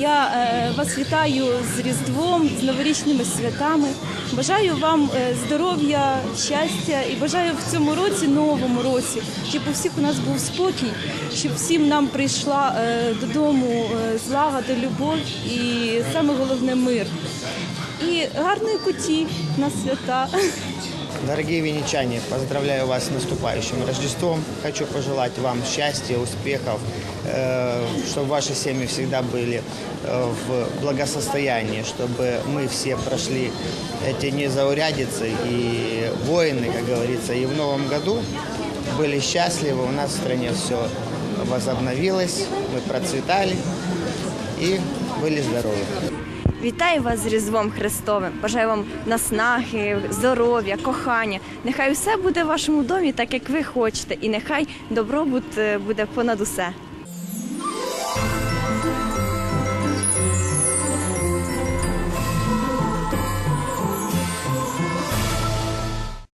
Я е, вас вітаю з Різдвом, з новорічними святами. Бажаю вам е, здоров'я, щастя і бажаю в цьому році, новому році, щоб у всіх у нас був спокій, щоб всім нам прийшла е, додому злагода, любов і саме головне мир. І гарної куті на свята. Дорогие венечане, поздравляю вас с наступающим Рождеством. Хочу пожелать вам счастья, успехов, э, чтобы ваши семьи всегда были э, в благосостоянии, чтобы мы все прошли эти незаурядицы и войны, как говорится, и в новом году были счастливы, у нас в стране все возобновилось, мы процветали и были здоровы. Вітаю вас з Різдвом Христовим. Бажаю вам наснаги, здоров'я, кохання. Нехай усе буде в вашому домі так, як ви хочете, і нехай добробут е, буде понад усе.